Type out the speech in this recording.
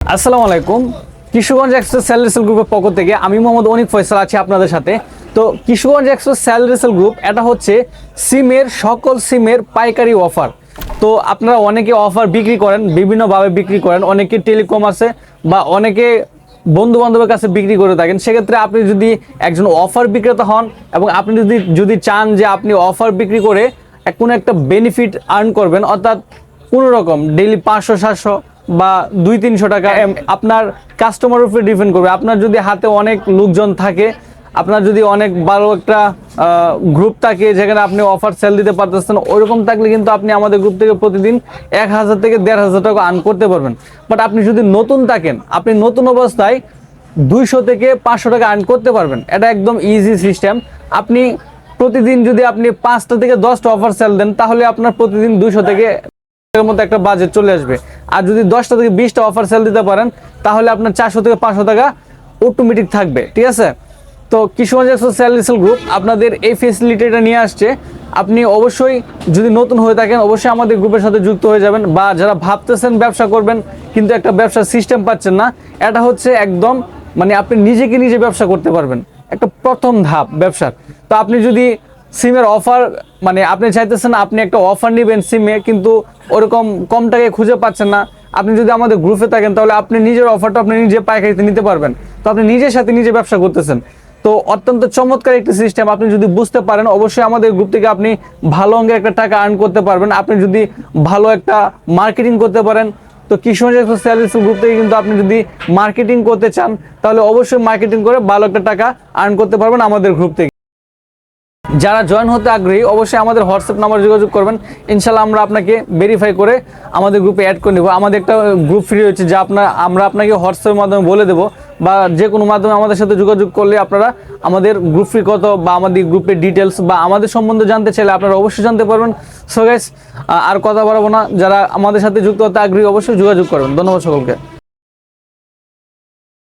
আসসালামু আলাইকুম। Kishoreganj express sell গ্রুপের পক্ষ থেকে আমি মোহাম্মদ অনিক ফয়সাল আছি আপনাদের সাথে। তো কিশোরগঞ্জ এক্সপ্রেস সেল গ্রুপ এটা হচ্ছে সিমের, সকল সিমের পাইকারি অফার তো আপনারা অনেকে অফার বিক্রি করেন, বিভিন্নভাবে বিক্রি করেন, অনেকে টেলিকম আছে বা অনেকে বন্ধু বান্ধবের কাছে বিক্রি করে থাকেন। সেক্ষেত্রে আপনি যদি একজন অফার বিক্রেতা হন এবং আপনি যদি যদি চান যে আপনি অফার বিক্রি করে কোনো একটা বেনিফিট আর্ন করবেন, অর্থাৎ কোনো রকম ডেইলি পাঁচশো, সাতশো বা দুই তিনশো টাকা আপনার কাস্টমার উপরে ডিপেন্ড করবে। আপনার যদি হাতে অনেক লোকজন থাকে আপনার যদি অনেক ভালো একটা গ্রুপ থাকে যেখানে আপনি অফার সেল দিতে পারতেছেন ওইরকম থাকলে কিন্তু আপনি আমাদের গ্রুপ থেকে প্রতিদিন এক হাজার থেকে দেড় হাজার টাকা আর্ন করতে পারবেন। বাট আপনি যদি নতুন থাকেন আপনি নতুন অবস্থায় দুইশো থেকে পাঁচশো টাকা আর্ন করতে পারবেন। এটা একদম ইজি সিস্টেম আপনি প্রতিদিন যদি আপনি পাঁচটা থেকে দশটা অফার সেল দেন তাহলে আপনার প্রতিদিন দুইশো থেকে এর মধ্যে একটা বাজেট চলে আসবে। আর যদি দশটা থেকে বিশটা অফার সেল দিতে পারেন, তাহলে আপনার চারশো থেকে পাঁচশো টাকা অটোমেটিক থাকবে, ঠিক আছে? তো কিশোরগঞ্জ সেল রিসেল গ্রুপ আপনাদের এই ফেসিলিটিটা নিয়ে আসছে। আপনি অবশ্যই যদি নতুন হয়ে থাকেন, অবশ্যই আমাদের গ্রুপের সাথে যুক্ত হয়ে যাবেন বা যারা ভাবতেছেন ব্যবসা করবেন, কিন্তু একটা ব্যবসার সিস্টেম পাচ্ছেন না, এটা হচ্ছে একদম মানে আপনি নিজেকে নিজে ব্যবসা করতে পারবেন। একটা প্রথম ধাপ ব্যবসার। তো আপনি যদি সিমের অফার মানে আপনি চাইতেছেন আপনি একটা অফার নেবেন সিমে, কিন্তু ওরকম কম টাকায় খুঁজে পাচ্ছেন না। আপনি যদি আমাদের গ্রুপে থাকেন, তাহলে আপনি নিজের অফারটা আপনি নিজে পাইকারিতে নিতে পারবেন। তো আপনি নিজের সাথে নিজে ব্যবসা করতেছেন। তো অত্যন্ত চমৎকার একটি সিস্টেম আপনি যদি বুঝতে পারেন, অবশ্যই আমাদের গ্রুপ থেকে আপনি ভালো অঙ্কের একটা টাকা আর্ন করতে পারবেন। আপনি যদি ভালো একটা মার্কেটিং করতে পারেন, তো এক্সপ্রেস সার্ভিস গ্রুপ থেকে কিন্তু আপনি যদি মার্কেটিং করতে চান, তাহলে অবশ্যই মার্কেটিং করে ভালো একটা টাকা আর্ন করতে পারবেন আমাদের গ্রুপ থেকে। যারা জয়েন হতে আগ্রহী, অবশ্যই আমাদের হোয়াটসঅ্যাপ নাম্বার যোগাযোগ করবেন। ইনশাল্লাহ আমরা আপনাকে ভেরিফাই করে আমাদের গ্রুপে অ্যাড করে নেব। আমাদের একটা গ্রুপ ফ্রি হচ্ছে যা আপনার, আমরা আপনাকে হোয়াটসঅ্যাপের মাধ্যমে বলে দেবো বা যে কোনো মাধ্যমে আমাদের সাথে যোগাযোগ করলে আপনারা আমাদের গ্রুপ ফ্রি কত বা আমাদের গ্রুপের ডিটেলস বা আমাদের সম্বন্ধে জানতে চাইলে আপনারা অবশ্যই জানতে পারবেন। সো গাইস আর কথা বাড়াবো না। যারা আমাদের সাথে যুক্ত হতে আগ্রহী, অবশ্যই যোগাযোগ করবেন। ধন্যবাদ সকলকে।